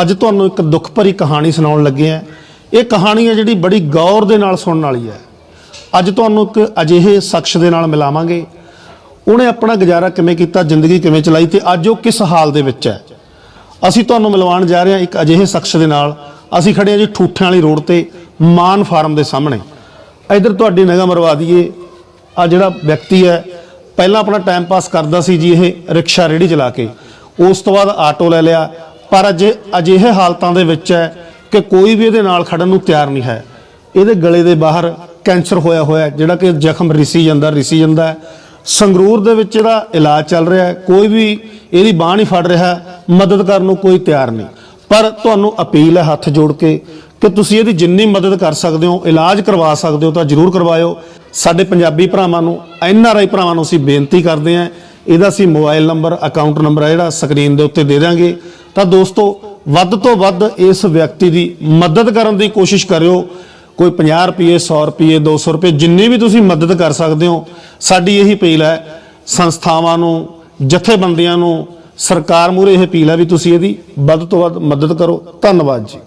ਅੱਜ ਤੁਹਾਨੂੰ ਇੱਕ ਦੁੱਖ ਭਰੀ ਕਹਾਣੀ ਸੁਣਾਉਣ ਲੱਗੇ ਆ ਇਹ ਕਹਾਣੀ ਹੈ ਜਿਹੜੀ ਬੜੀ ਗੌਰ ਦੇ ਨਾਲ ਸੁਣਨ ਵਾਲੀ ਹੈ। ਅੱਜ ਤੁਹਾਨੂੰ ਇੱਕ ਅਜਿਹੇ ਸ਼ਖਸ ਦੇ ਨਾਲ ਮਿਲਾਵਾਂਗੇ। ਉਹਨੇ ਆਪਣਾ ਗੁਜ਼ਾਰਾ ਕਿਵੇਂ ਕੀਤਾ, ਜ਼ਿੰਦਗੀ ਕਿਵੇਂ ਚਲਾਈ ਤੇ ਅੱਜ ਉਹ ਕਿਸ ਹਾਲ ਦੇ ਵਿੱਚ ਹੈ। ਅਸੀਂ ਤੁਹਾਨੂੰ ਮਿਲਵਾਉਣ ਜਾ ਰਹੇ ਹਾਂ ਇੱਕ ਅਜਿਹੇ ਸ਼ਖਸ ਦੇ ਨਾਲ। ਅਸੀਂ ਖੜੇ ਹਾਂ ਜੀ ਠੂਠਿਆਂ ਵਾਲੀ ਰੋਡ ਤੇ, ਮਾਨ ਫਾਰਮ ਦੇ ਸਾਹਮਣੇ। ਇਧਰ ਤੁਹਾਡੀ ਨਿਗਾਹ ਮਰਵਾ ਦਈਏ। ਆ ਜਿਹੜਾ ਵਿਅਕਤੀ ਹੈ, ਪਹਿਲਾਂ ਆਪਣਾ ਟਾਈਮ ਪਾਸ ਕਰਦਾ ਸੀ ਜੀ ਇਹ ਰਿਕਸ਼ਾ ਰੇੜੀ ਚਲਾ ਕੇ। ਉਸ ਤੋਂ ਬਾਅਦ ਆਟੋ ਲੈ ਲਿਆ। ਪਰ ਅੱਜ ਅਜਿਹੇ ਹਾਲਤਾਂ ਦੇ ਵਿੱਚ ਹੈ ਕਿ ਕੋਈ ਵੀ ਇਹਦੇ ਨਾਲ ਖੜਨ ਨੂੰ ਤਿਆਰ ਨਹੀਂ ਹੈ। ਇਹਦੇ ਗਲੇ ਦੇ ਬਾਹਰ ਕੈਂਸਰ ਹੋਇਆ ਹੋਇਆ ਜਿਹੜਾ ਕਿ ਜ਼ਖਮ ਰਿਸੀ ਜਾਂਦਾ ਰਿਸੀ ਜਾਂਦਾ ਸੰਗਰੂਰ ਦੇ ਵਿੱਚ ਇਹਦਾ ਇਲਾਜ ਚੱਲ ਰਿਹਾ ਕੋਈ ਵੀ ਇਹਦੀ ਬਾਹ ਨਹੀਂ ਫੜ ਰਿਹਾ, ਮਦਦ ਕਰਨ ਨੂੰ ਕੋਈ ਤਿਆਰ ਨਹੀਂ। ਪਰ ਤੁਹਾਨੂੰ ਅਪੀਲ ਹੈ ਹੱਥ ਜੋੜ ਕੇ ਕਿ ਤੁਸੀਂ ਇਹਦੀ ਜਿੰਨੀ ਮਦਦ ਕਰ ਸਕਦੇ ਹੋ, ਇਲਾਜ ਕਰਵਾ ਸਕਦੇ ਹੋ ਤਾਂ ਜਰੂਰ ਕਰਵਾਇਓ। ਸਾਡੇ ਪੰਜਾਬੀ ਭਰਾਵਾਂ ਨੂੰ, ਐਨ ਆਰ ਆਈ ਭਰਾਵਾਂ ਨੂੰ ਅਸੀਂ ਬੇਨਤੀ ਕਰਦੇ ਹਾਂ, ਇਹਦਾ ਅਸੀਂ ਮੋਬਾਈਲ ਨੰਬਰ, ਅਕਾਊਂਟ ਨੰਬਰ ਹੈ ਜਿਹੜਾ ਸਕਰੀਨ ਦੇ ਉੱਤੇ ਦੇ ਦਾਂਗੇ ਤਾਂ ਦੋਸਤੋ, ਵੱਧ ਤੋਂ ਵੱਧ ਇਸ ਵਿਅਕਤੀ ਦੀ ਮਦਦ ਕਰਨ ਦੀ ਕੋਸ਼ਿਸ਼ ਕਰਿਓ। ਕੋਈ 50 ਰੁਪਏ 100 ਰੁਪਏ 200 ਰੁਪਏ, ਜਿੰਨੀ ਵੀ ਤੁਸੀਂ ਮਦਦ ਕਰ ਸਕਦੇ ਹੋ, ਸਾਡੀ ਇਹੀ ਅਪੀਲ ਹੈ, ਸੰਸਥਾਵਾਂ ਨੂੰ, ਜਥੇਬੰਦੀਆਂ ਨੂੰ, ਸਰਕਾਰ ਮੂਹਰੇ ਇਹ ਅਪੀਲ ਹੈ ਵੀ ਤੁਸੀਂ ਇਹਦੀ ਵੱਧ ਤੋਂ ਵੱਧ ਮਦਦ ਕਰੋ। ਧੰਨਵਾਦ ਜੀ।